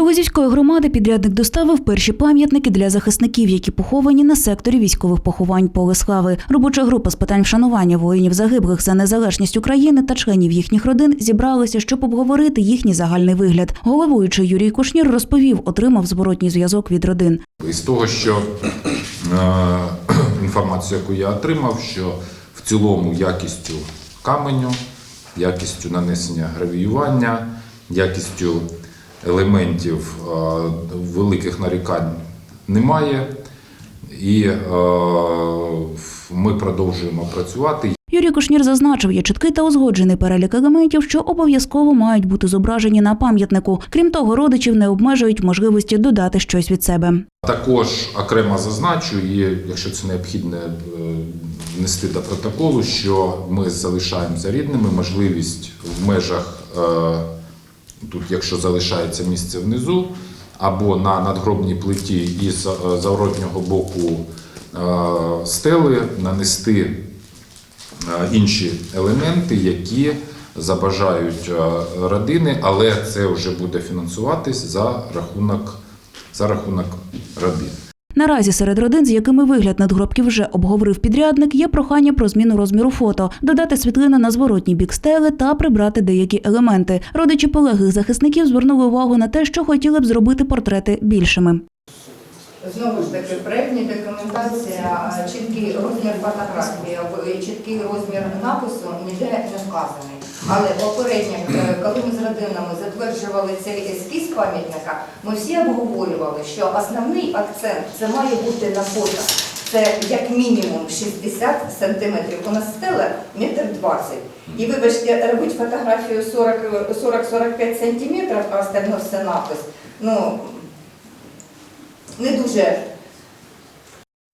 До Лозівської громади підрядник доставив перші пам'ятники для захисників, які поховані на секторі військових поховань Поле Слави. Робоча група з питань вшанування воїнів загиблих за незалежність України та членів їхніх родин зібралися, щоб обговорити їхній загальний вигляд. Головуючий Юрій Кушнір розповів, отримав зворотній зв'язок від родин. Із того, що е, інформацію, яку я отримав, що в цілому якістю каменю, якістю нанесення гравіювання, якістю елементів е, великих нарікань немає. І е, ми продовжуємо працювати. Юрій Кушнір зазначив, є чіткий та узгоджений перелік елементів, що обов'язково мають бути зображені на пам'ятнику. Крім того, родичів не обмежують можливості додати щось від себе. Також окремо зазначу, і якщо це необхідно е, внести до протоколу, що ми залишаємо за рідними можливість в межах, е, тут, якщо залишається місце внизу, або на надгробній плиті із е, зворотнього боку е, стели нанести е, інші елементи, які забажають родини, але це вже буде фінансуватись за рахунок, за рахунок робіт. Наразі серед родин, з якими вигляд надгробків вже обговорив підрядник, є прохання про зміну розміру фото, додати світлини на зворотній бік стели та прибрати деякі елементи. Родичі полеглих захисників звернули увагу на те, що хотіли б зробити портрети більшими. Знову ж таки, проєктні документація, е, чіткий розмір фотографії, або чіткий розмір напису ніде не вказаний. Але попередньо, е, коли ми з родинами затверджували цей ескіз пам'ятника, ми всі обговорювали, що основний акцент це має бути на фото. Це як мінімум 60 сантиметрів. У нас стела метр 20. І вибачте, робити фотографію 40 40-45 сантиметрів, а остальне все напис. Ну, не дуже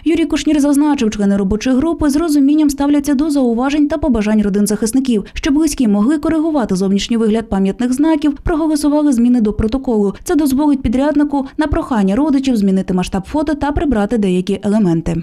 Юрій Кушнір зазначив, члени робочої групи з розумінням ставляться до зауважень та побажань родин захисників, щоб близькі могли коригувати зовнішній вигляд пам'ятних знаків, проголосували зміни до протоколу. Це дозволить підряднику на прохання родичів змінити масштаб фото та прибрати деякі елементи.